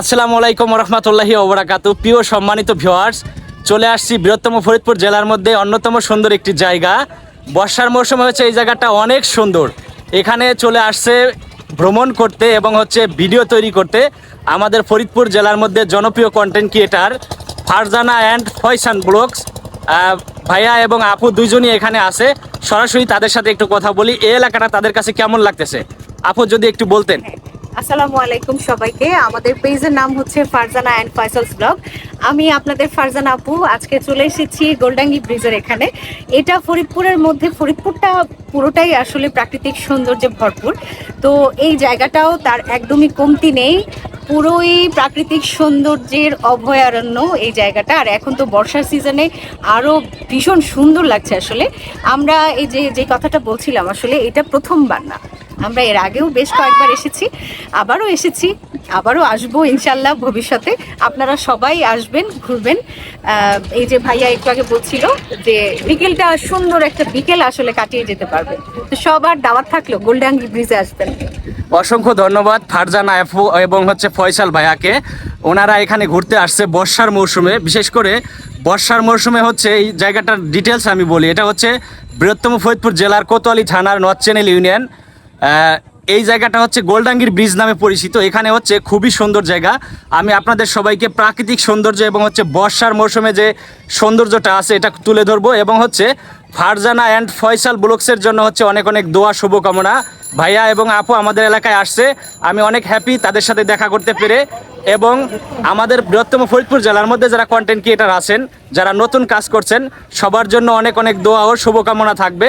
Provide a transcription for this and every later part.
আসসালামু আলাইকুম রহমতুল্লাহি ওবরাকাতু। প্রিয় সম্মানিত ভিওয়ার্স চলে আসছি বৃহত্তম ফরিদপুর জেলার মধ্যে অন্যতম সুন্দর একটি জায়গা। বর্ষার মৌসুমে হচ্ছে এই জায়গাটা অনেক সুন্দর। এখানে চলে আসছে ভ্রমণ করতে এবং হচ্ছে ভিডিও তৈরি করতে আমাদের ফরিদপুর জেলার মধ্যে জনপ্রিয় content creator Farzana and Faisan vlogs. ভাইয়া এবং আপু দুইজনই এখানে আছে। সরাসরি তাদের সাথে একটু কথা বলি। এই এলাকাটা তাদের কাছে কেমন লাগতেছে? আপু যদি একটু বলতেন। আসসালামু আলাইকুম সবাইকে। আমাদের পেজের নাম হচ্ছে ফারজানা অ্যান্ড ফয়সালস ব্লগ। আমি আপনাদের ফারজানা আপু, আজকে চলে এসেছি গোলডাঙ্গি ব্রিজের এখানে। এটা ফরিদপুরের মধ্যে, ফরিদপুরটা পুরোটাই আসলে প্রাকৃতিক সৌন্দর্যে ভরপুর। তো এই জায়গাটাও তার একদমই কমতি নেই। পুরোই প্রাকৃতিক সৌন্দর্যের অভয়ারণ্য এই জায়গাটা। আর এখন তো বর্ষার সিজনে আরও ভীষণ সুন্দর লাগছে আসলে। আমরা এই যে যে কথাটা বলছিলাম, আসলে এটা প্রথমবার না। আমরা এর আগেও বেশ কয়েকবার এসেছি, আবারও এসেছি, আবারও আসব ইনশাল্লাহ ভবিষ্যতে। আপনারা সবাই আসবেন, ঘুরবেন। এই যে ভাইয়া একটু আগে বলছিল যে বিকেলটা সুন্দর একটা বিকেল আসলে কাটিয়ে যেতে পারবে। তো সবার দাওয়াত থাকল, গোলডাঙ্গি ব্রিজে আসবেন। অসংখ্য ধন্যবাদ ফারজানা আপু এবং হচ্ছে ফয়সাল ভাইয়াকে। ওনারা এখানে ঘুরতে আসছে বর্ষার মৌসুমে, বিশেষ করে বর্ষার মৌসুমে হচ্ছে এই জায়গাটার ডিটেলস আমি বলি। এটা হচ্ছে বৃহত্তম ফরিদপুর জেলার কোতোয়ালি থানার নর্থ চ্যানেল ইউনিয়ন। এই জায়গাটা হচ্ছে গোলডাঙ্গির ব্রিজ নামে পরিচিত। এখানে হচ্ছে খুবই সুন্দর জায়গা। আমি আপনাদের সবাইকে প্রাকৃতিক সৌন্দর্য এবং হচ্ছে বর্ষার মৌসুমে যে সৌন্দর্যটা আছে, এটা তুলে ধরবো এবং হচ্ছে ফারজানা অ্যান্ড ফয়সাল ব্লগসের জন্য হচ্ছে অনেক অনেক দোয়া, শুভকামনা। ভাইয়া এবং আপু আমাদের এলাকায় আসছে। আমি অনেক হ্যাপি তাদের সাথে দেখা করতে পেরে এবং আমাদের বৃহত্তম ফরিদপুর জেলার মধ্যে যারা কন্টেন্ট ক্রিয়েটার আছেন, যারা নতুন কাজ করছেন, সবার জন্য অনেক অনেক দোয়া ও শুভকামনা থাকবে।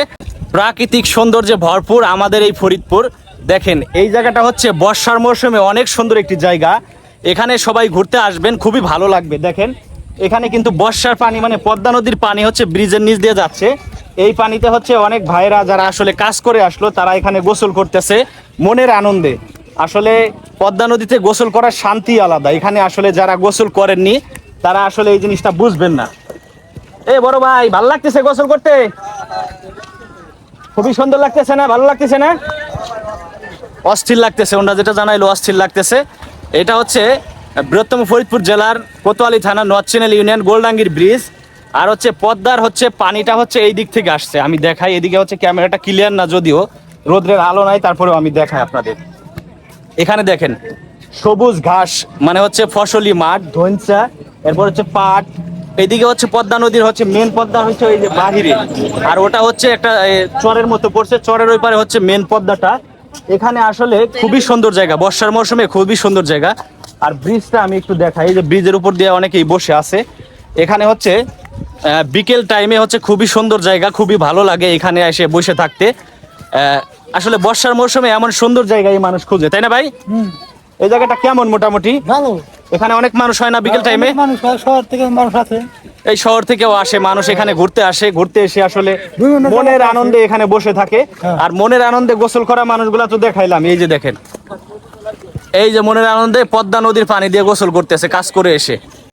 প্রাকৃতিক সৌন্দর্যে ভরপুর আমাদের এই ফরিদপুর। দেখেন, এই জায়গাটা হচ্ছে বর্ষার মৌসুমে অনেক সুন্দর একটি জায়গা। এখানে সবাই ঘুরতে আসবেন, খুবই ভালো লাগবে। দেখেন, এখানে কিন্তু বর্ষার পানি মানে পদ্মা নদীর পানি হচ্ছে ব্রিজের নিচ দিয়ে যাচ্ছে। এই পানিতে হচ্ছে অনেক ভাইরা যারা আসলে কাজ করে আসলো, তারা এখানে গোসল করতেছে মনের আনন্দে। আসলে পদ্মা নদীতে গোসল করার শান্তি আলাদা। এখানে আসলে যারা গোসল করেননি, তারা আসলে এই জিনিসটা বুঝবেন না। এ বড় ভাই, ভালো লাগতেছে গোসল করতে? খুবই সুন্দর লাগতেছে না? ভালো লাগতেছে না? অস্থির লাগতেছে, ওনারা যেটা জানাইলো, অস্থির লাগতেছে। এটা হচ্ছে বৃহত্তম ফরিদপুর জেলার কোতোয়ালি থানা নর্থ ইউনিয়ন, গোলডাঙ্গির ব্রিজ। আর হচ্ছে, পদ্মার হচ্ছে, পানিটা হচ্ছে এই দিক থেকে আসছে। আমি দেখাই, এদিকে হচ্ছে ক্যামেরাটা ক্লিয়ার না যদিও। রোদ্রের আলো নাই, তারপরেও আমি দেখাই আপনাদের। এখানে দেখেন, সবুজ ঘাস মানে হচ্ছে ফসলি মাঠ, ধনসা, এরপর হচ্ছে পাট এইদিকে হচ্ছে পদ্মা নদীর হচ্ছে মেন পদ্মা হচ্ছে ওই যে বাহিরে। আর ওটা হচ্ছে একটা চরের মতো পড়ছে। চরের ওই পারে হচ্ছে মেন পদ্মাটা। এখানে আসলে খুবই সুন্দর জায়গা। বর্ষার মৌসুমে খুবই সুন্দর জায়গা। আর ব্রিজটা আমি একটু দেখাই। এই যে ব্রিজের উপর দিয়ে অনেকেই বসে আছে। এখানে হচ্ছে বিকেল টাইমে হচ্ছে খুবই সুন্দর জায়গা। খুবই ভালো লাগে এখানে এসে বসে থাকতে। আসলে বর্ষার মৌসুমে এমন সুন্দর জায়গা এই মানুষ খুঁজে। তাই না ভাই? এই জায়গাটা কেমন মোটামুটি? ভালো। এখানে অনেক মানুষ হয় না বিকেল টাইমে মানুষ শহর থেকে মানুষ আছে। এই শহর থেকেও আসে মানুষ এখানে ঘুরতে আসে ঘুরতে এসে আসলে মনের আনন্দে এখানে বসে থাকে। হ্যাঁ। আর মনের আনন্দে গোসল করা মানুষগুলা তো দেখাইলাম এই যে দেখেন। এই যে মনের আনন্দে পদ্মা নদীর পানি দিয়ে গোসল করতেছে কাজ করে এসে।